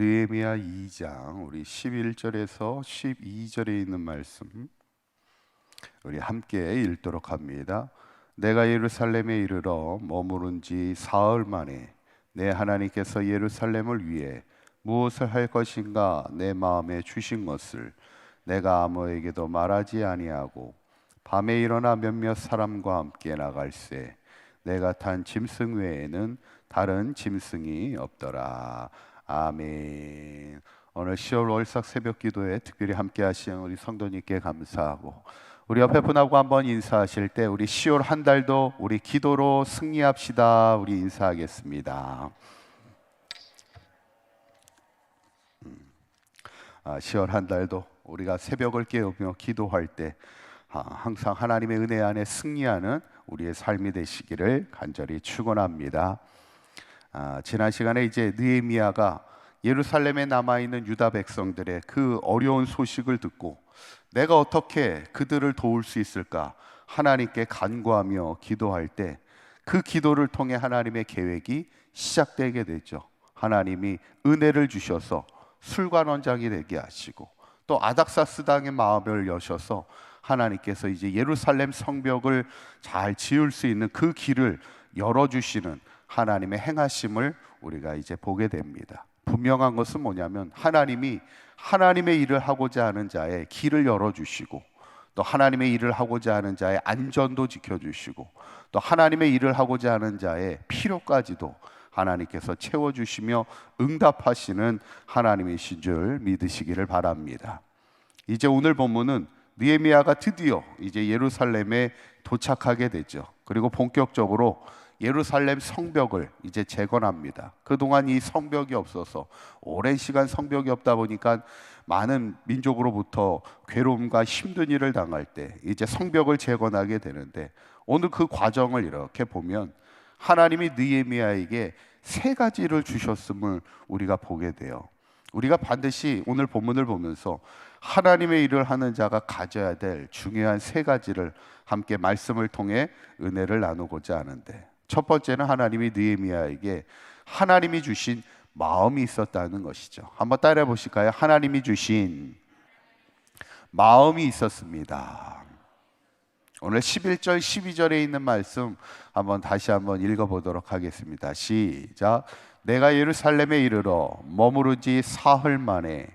느헤미야 2장 우리 11절에서 12절에 있는 말씀 우리 함께 읽도록 합니다. 내가 예루살렘에 이르러 머무른 지 사흘 만에 내 하나님께서 예루살렘을 위해 무엇을 할 것인가 내 마음에 주신 것을 내가 아무에게도 말하지 아니하고 밤에 일어나 몇몇 사람과 함께 나갈새 내가 탄 짐승 외에는 다른 짐승이 없더라. 아멘. 오늘 10월 월삭 새벽 기도에 특별히 함께 하신 우리 성도님께 감사하고 우리 옆에 분하고 한번 인사하실 때 우리 10월 한 달도 우리 기도로 승리합시다. 우리 인사하겠습니다. 음. 아, 10월 한 달도 우리가 새벽을 깨우며 기도할 때 아, 항상 하나님의 은혜 안에 승리하는 우리의 삶이 되시기를 간절히 축원합니다. 아, 지난 시간에 이제 느헤미야가 예루살렘에 남아 있는 유다 백성들의 그 어려운 소식을 듣고 내가 어떻게 그들을 도울 수 있을까 하나님께 간구하며 기도할 때 그 기도를 통해 하나님의 계획이 시작되게 되죠. 하나님이 은혜를 주셔서 술관원장이 되게 하시고 또 아닥사스 당의 마음을 여셔서 하나님께서 이제 예루살렘 성벽을 잘 지을 수 있는 그 길을 열어주시는 하나님의 행하심을 우리가 이제 보게 됩니다. 분명한 것은 뭐냐면 하나님이 하나님의 일을 하고자 하는 자의 길을 열어주시고 또 하나님의 일을 하고자 하는 자의 안전도 지켜주시고 또 하나님의 일을 하고자 하는 자의 필요까지도 하나님께서 채워주시며 응답하시는 하나님이신 줄 믿으시기를 바랍니다. 이제 오늘 본문은 느헤미야가 드디어 이제 예루살렘에 도착하게 되죠. 그리고 본격적으로 예루살렘 성벽을 이제 재건합니다. 그동안 이 성벽이 없어서 오랜 시간 성벽이 없다 보니까 많은 민족으로부터 괴로움과 힘든 일을 당할 때 이제 성벽을 재건하게 되는데 오늘 그 과정을 이렇게 보면 하나님이 느헤미야에게 세 가지를 주셨음을 우리가 보게 돼요. 우리가 반드시 오늘 본문을 보면서 하나님의 일을 하는 자가 가져야 될 중요한 세 가지를 함께 말씀을 통해 은혜를 나누고자 하는데 첫 번째는 하나님이 느헤미야에게 하나님이 주신 마음이 있었다는 것이죠. 한번 따라해 보실까요? 하나님이 주신 마음이 있었습니다. 오늘 11절 12절에 있는 말씀 한번 다시 한번 읽어 보도록 하겠습니다. 시작. 내가 예루살렘에 이르러 머무르 지 사흘 만에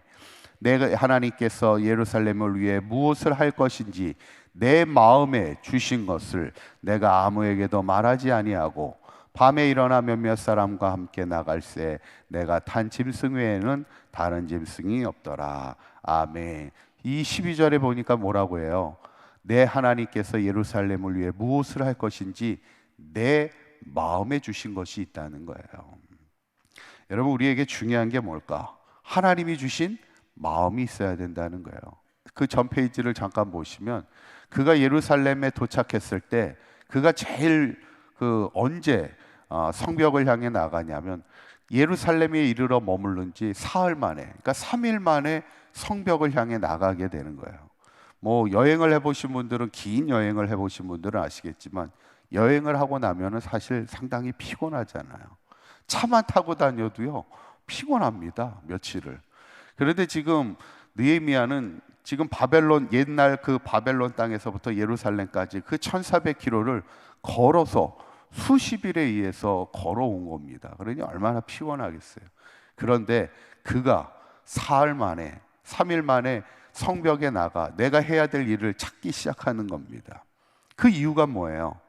내가 하나님께서 예루살렘을 위해 무엇을 할 것인지 내 마음에 주신 것을 내가 아무에게도 말하지 아니하고 밤에 일어나 몇몇 사람과 함께 나갈새 내가 탄 짐승 외에는 다른 짐승이 없더라. 아멘. 이 12절에 보니까 뭐라고 해요? 내 하나님께서 예루살렘을 위해 무엇을 할 것인지 내 마음에 주신 것이 있다는 거예요. 여러분 우리에게 중요한 게 뭘까? 하나님이 주신 마음이 있어야 된다는 거예요. 그 전 페이지를 잠깐 보시면 그가 예루살렘에 도착했을 때 그가 제일 그 언제 어, 성벽을 향해 나가냐면 예루살렘에 이르러 머물른 지 사흘 만에 그러니까 3일 만에 성벽을 향해 나가게 되는 거예요. 뭐 여행을 해 보신 분들은 긴 여행을 해 보신 분들은 아시겠지만 여행을 하고 나면은 사실 상당히 피곤하잖아요. 차만 타고 다녀도요. 피곤합니다. 며칠을. 그런데 지금 느헤미야는 지금 바벨론 옛날 그 바벨론 땅에서부터 예루살렘까지 그 1400km를 걸어서 수십 일에 의해서 걸어온 겁니다. 그러니 얼마나 피곤하겠어요. 그런데 그가 사흘 만에 3일 만에 성벽에 나가 내가 해야 될 일을 찾기 시작하는 겁니다. 그 이유가 뭐예요?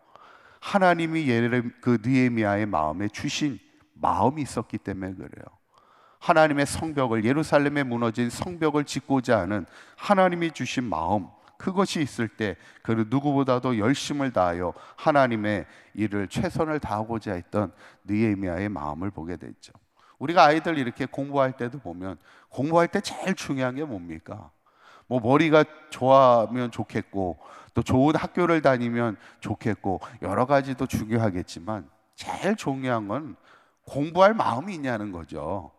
하나님이 예레 그 느헤미야의 마음에 주신 마음이 있었기 때문에 그래요. 하나님의 성벽을 예루살렘에 무너진 성벽을 짓고자 하는 하나님이 주신 마음 그것이 있을 때 그 누구보다도 열심을 다하여 하나님의 일을 최선을 다하고자 했던 느헤미야의 마음을 보게 됐죠. 우리가 아이들 이렇게 공부할 때도 보면 공부할 때 제일 중요한 게 뭡니까? 뭐 머리가 좋아하면 좋겠고 또 좋은 학교를 다니면 좋겠고 여러 가지도 중요하겠지만 제일 중요한 건 공부할 마음이 있냐는 거죠.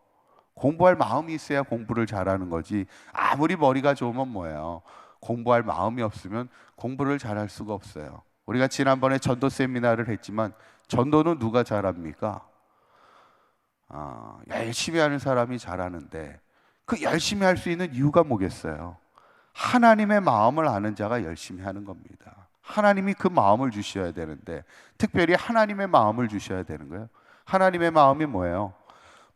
공부할 마음이 있어야 공부를 잘하는 거지. 아무리 머리가 좋으면 뭐예요? 공부할 마음이 없으면 공부를 잘할 수가 없어요. 우리가 지난번에 전도 세미나를 했지만 전도는 누가 잘합니까? 어, 열심히 하는 사람이 잘하는데 그 열심히 할 수 있는 이유가 뭐겠어요? 하나님의 마음을 아는 자가 열심히 하는 겁니다. 하나님이 그 마음을 주셔야 되는데 특별히 하나님의 마음을 주셔야 되는 거예요. 하나님의 마음이 뭐예요?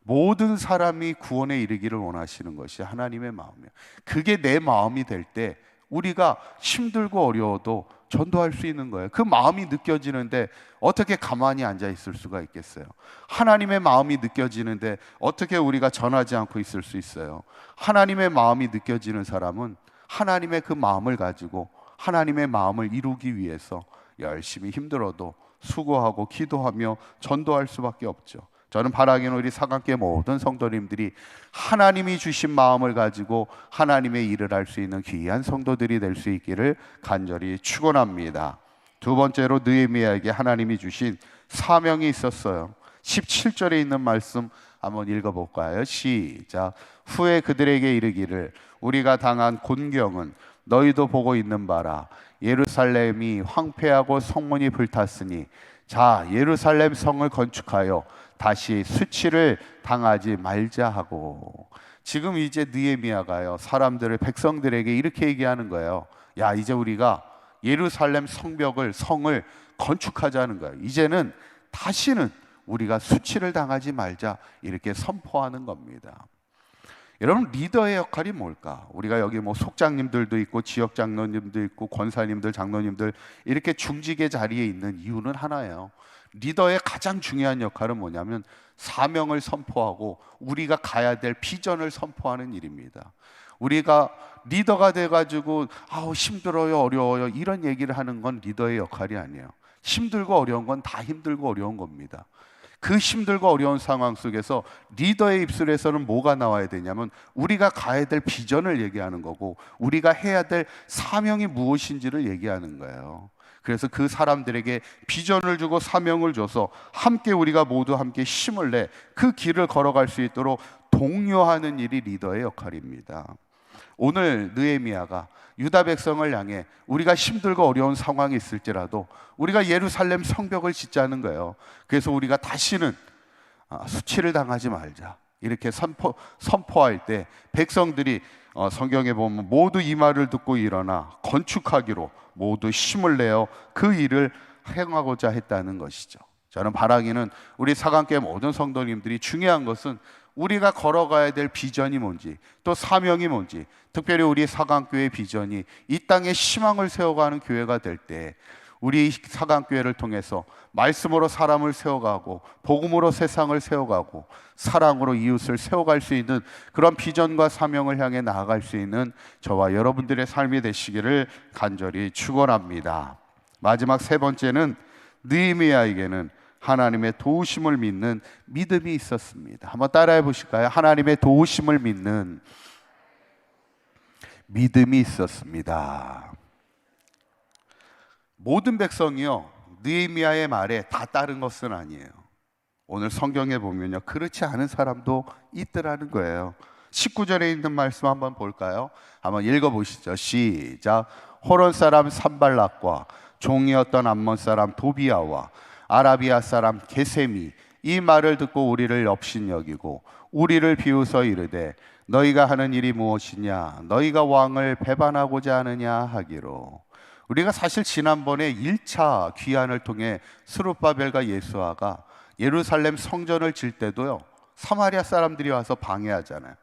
모든 사람이 구원에 이르기를 원하시는 것이 하나님의 마음이에요. 그게 내 마음이 될 때 우리가 힘들고 어려워도 전도할 수 있는 거예요. 그 마음이 느껴지는데 어떻게 가만히 앉아 있을 수가 있겠어요? 하나님의 마음이 느껴지는데 어떻게 우리가 전하지 않고 있을 수 있어요? 하나님의 마음이 느껴지는 사람은 하나님의 그 마음을 가지고 하나님의 마음을 이루기 위해서 열심히 힘들어도 수고하고 기도하며 전도할 수밖에 없죠. 저는 바라기는 우리 사각계 모든 성도님들이 하나님이 주신 마음을 가지고 하나님의 일을 할 수 있는 귀한 성도들이 될 수 있기를 간절히 축원합니다. 두 번째로 느헤미야에게 하나님이 주신 사명이 있었어요. 17절에 있는 말씀 한번 읽어볼까요? 시작. 후에 그들에게 이르기를 우리가 당한 곤경은 너희도 보고 있는 바라. 예루살렘이 황폐하고 성문이 불탔으니 자 예루살렘 성을 건축하여 다시 수치를 당하지 말자 하고 지금 이제 느헤미야가요 사람들을 백성들에게 이렇게 얘기하는 거예요. 야 이제 우리가 예루살렘 성벽을 성을 건축하자는 거예요. 이제는 다시는 우리가 수치를 당하지 말자 이렇게 선포하는 겁니다. 여러분 리더의 역할이 뭘까? 우리가 여기 뭐 속장님들도 있고 지역 장로님도 있고 권사님들, 장로님들 이렇게 중직의 자리에 있는 이유는 하나예요. 리더의 가장 중요한 역할은 뭐냐면 사명을 선포하고 우리가 가야 될 비전을 선포하는 일입니다. 우리가 리더가 돼 가지고 아우 힘들어요, 어려워요 이런 얘기를 하는 건 리더의 역할이 아니에요. 힘들고 어려운 건 다 힘들고 어려운 겁니다. 그 힘들고 어려운 상황 속에서 리더의 입술에서는 뭐가 나와야 되냐면 우리가 가야 될 비전을 얘기하는 거고 우리가 해야 될 사명이 무엇인지를 얘기하는 거예요. 그래서 그 사람들에게 비전을 주고 사명을 줘서 함께 우리가 모두 함께 힘을 내 그 길을 걸어갈 수 있도록 독려하는 일이 리더의 역할입니다. 오늘 느헤미야가 유다 백성을 향해 우리가 힘들고 어려운 상황이 있을지라도 우리가 예루살렘 성벽을 짓자는 거예요. 그래서 우리가 다시는 아, 수치를 당하지 말자. 이렇게 선포, 선포할 때 백성들이 어, 성경에 보면 모두 이 말을 듣고 일어나 건축하기로 모두 힘을 내어 그 일을 행하고자 했다는 것이죠. 저는 바라기는 우리 사관계 모든 성도님들이 중요한 것은 우리가 걸어가야 될 비전이 뭔지 또 사명이 뭔지 특별히 우리 사강교회 비전이 이 땅에 희망을 세워가는 교회가 될 때 우리 사강교회를 통해서 말씀으로 사람을 세워가고 복음으로 세상을 세워가고 사랑으로 이웃을 세워갈 수 있는 그런 비전과 사명을 향해 나아갈 수 있는 저와 여러분들의 삶이 되시기를 간절히 축원합니다. 마지막 세 번째는 느헤미야에게는 하나님의 도우심을 믿는 믿음이 있었습니다. 한번 따라해 보실까요? 하나님의 도우심을 믿는 믿음이 있었습니다. 모든 백성이요 느헤미야의 말에 다 따른 것은 아니에요. 오늘 성경에 보면요 그렇지 않은 사람도 있더라는 거예요. 19절에 있는 말씀 한번 볼까요? 한번 읽어 보시죠. 시작. 호론 사람 산발락과 종이었던 암몬 사람 도비아와 아라비아 사람 게셈이 이 말을 듣고 우리를 업신여기고 우리를 비웃어 이르되 너희가 하는 일이 무엇이냐 너희가 왕을 배반하고자 하느냐 하기로 우리가 사실 지난번에 1차 귀환을 통해 스룹바벨과 예수아가 예루살렘 성전을 질 때도요 사마리아 사람들이 와서 방해하잖아요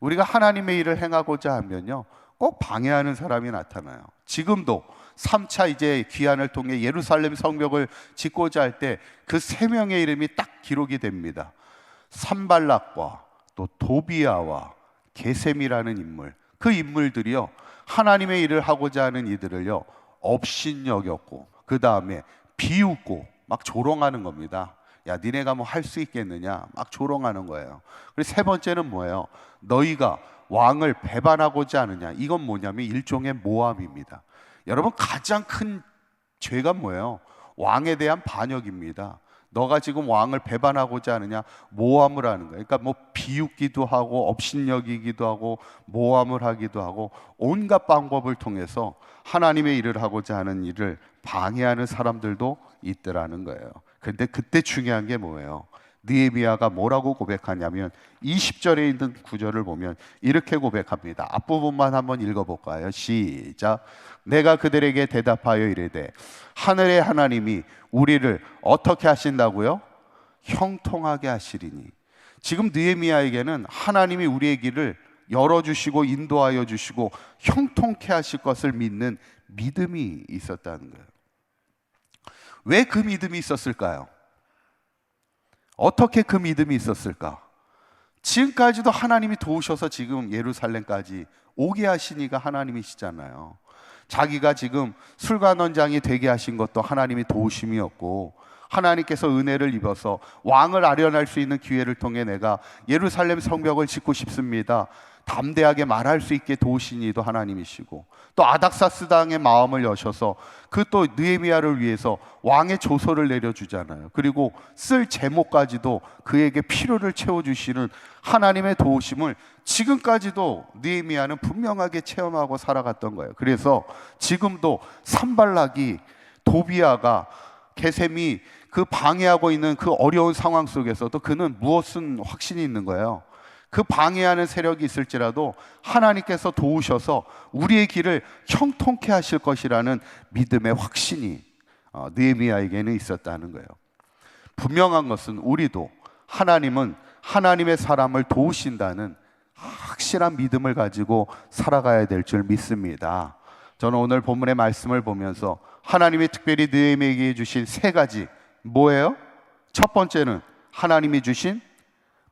우리가 하나님의 일을 행하고자 하면요 꼭 방해하는 사람이 나타나요 지금도 3차 이제 귀환을 통해 예루살렘 성벽을 짓고자 할 때 그 세 명의 이름이 딱 기록이 됩니다. 산발락과 또 도비아와 게셈이라는 인물. 그 인물들이요. 하나님의 일을 하고자 하는 이들을요. 업신여겼고 그 다음에 비웃고 막 조롱하는 겁니다. 야, 니네가 뭐 할 수 있겠느냐? 막 조롱하는 거예요. 그리고 세 번째는 뭐예요? 너희가 왕을 배반하고자 하느냐? 이건 뭐냐면 일종의 모함입니다. 여러분 가장 큰 죄가 뭐예요? 왕에 대한 반역입니다. 너가 지금 왕을 배반하고자 하느냐 모함을 하는 거예요. 그러니까 뭐 비웃기도 하고 업신여기기도 하고 모함을 하기도 하고 온갖 방법을 통해서 하나님의 일을 하고자 하는 일을 방해하는 사람들도 있더라는 거예요. 근데 그때 중요한 게 뭐예요? 느헤미야가 뭐라고 고백하냐면 20절에 있는 구절을 보면 이렇게 고백합니다. 앞부분만 한번 읽어볼까요? 시작. 내가 그들에게 대답하여 이르되 하늘의 하나님이 우리를 어떻게 하신다고요? 형통하게 하시리니. 지금 느헤미야에게는 하나님이 우리의 길을 열어주시고 인도하여 주시고 형통케 하실 것을 믿는 믿음이 있었다는 거예요. 왜 그 믿음이 있었을까요? 어떻게 그 믿음이 있었을까? 지금까지도 하나님이 도우셔서 지금 예루살렘까지 오게 하시니가 하나님이시잖아요. 자기가 지금 술관원장이 되게 하신 것도 하나님이 도우심이었고 하나님께서 은혜를 입어서 왕을 아련할 수 있는 기회를 통해 내가 예루살렘 성벽을 짓고 싶습니다. 담대하게 말할 수 있게 도우신 이도 하나님이시고 또 아닥사스 당의 마음을 여셔서 그 또 느헤미야를 위해서 왕의 조서를 내려주잖아요. 그리고 쓸 제목까지도 그에게 필요를 채워주시는 하나님의 도우심을 지금까지도 느헤미야는 분명하게 체험하고 살아갔던 거예요. 그래서 지금도 산발락이 도비아가 게셈이 그 방해하고 있는 그 어려운 상황 속에서도 그는 무엇은 확신이 있는 거예요. 그 방해하는 세력이 있을지라도 하나님께서 도우셔서 우리의 길을 형통케 하실 것이라는 믿음의 확신이 어, 느헤미야에게는 있었다는 거예요. 분명한 것은 우리도 하나님은 하나님의 사람을 도우신다는 확실한 믿음을 가지고 살아가야 될 줄 믿습니다. 저는 오늘 본문의 말씀을 보면서 하나님이 특별히 느헤미야에게 주신 세 가지 뭐예요? 첫 번째는 하나님이 주신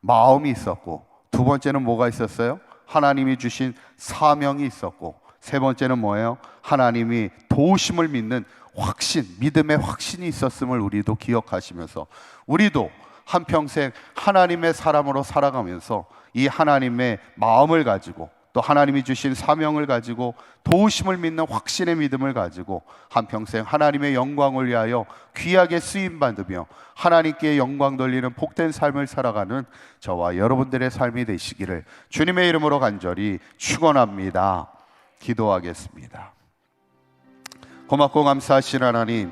마음이 있었고 두 번째는 뭐가 있었어요? 하나님이 주신 사명이 있었고 세 번째는 뭐예요? 하나님이 도우심을 믿는 확신, 믿음의 확신이 있었음을 우리도 기억하시면서 우리도 한평생 하나님의 사람으로 살아가면서 이 하나님의 마음을 가지고 또 하나님이 주신 사명을 가지고 도우심을 믿는 확신의 믿음을 가지고 한평생 하나님의 영광을 위하여 귀하게 쓰임 받으며 하나님께 영광 돌리는 복된 삶을 살아가는 저와 여러분들의 삶이 되시기를 주님의 이름으로 간절히 축원합니다. 기도하겠습니다. 고맙고 감사하신 하나님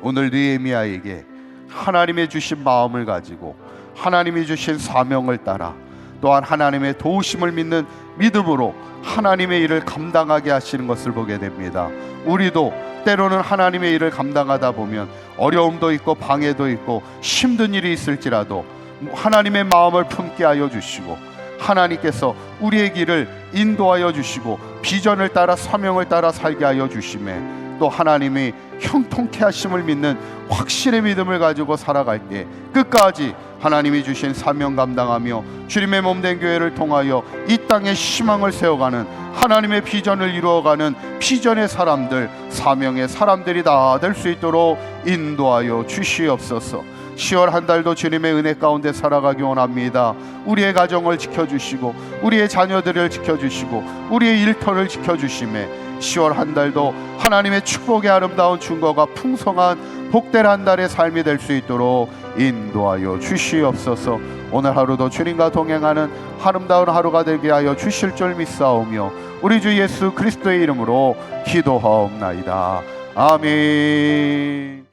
오늘 느헤미야에게 하나님의 주신 마음을 가지고 하나님이 주신 사명을 따라 또한 하나님의 도우심을 믿는 믿음으로 하나님의 일을 감당하게 하시는 것을 보게 됩니다. 우리도 때로는 하나님의 일을 감당하다 보면 어려움도 있고 방해도 있고 힘든 일이 있을지라도 하나님의 마음을 품게 하여 주시고 하나님께서 우리의 길을 인도하여 주시고 비전을 따라 사명을 따라 살게 하여 주심에 또 하나님이 형통케 하심을 믿는 확신의 믿음을 가지고 살아갈 때 끝까지 하나님이 주신 사명 감당하며 주님의 몸된 교회를 통하여 이 땅에 희망을 세워가는 하나님의 비전을 이루어가는 비전의 사람들 사명의 사람들이 다 될 수 있도록 인도하여 주시옵소서 10월 한 달도 주님의 은혜 가운데 살아가기 원합니다. 우리의 가정을 지켜주시고 우리의 자녀들을 지켜주시고 우리의 일터를 지켜주심에 10월 한 달도 하나님의 축복의 아름다운 증거가 풍성한 복된 한 달의 삶이 될 수 있도록 인도하여 주시옵소서. 오늘 하루도 주님과 동행하는 아름다운 하루가 되게 하여 주실 줄 믿사오며 우리 주 예수 그리스도의 이름으로 기도하옵나이다. 아멘.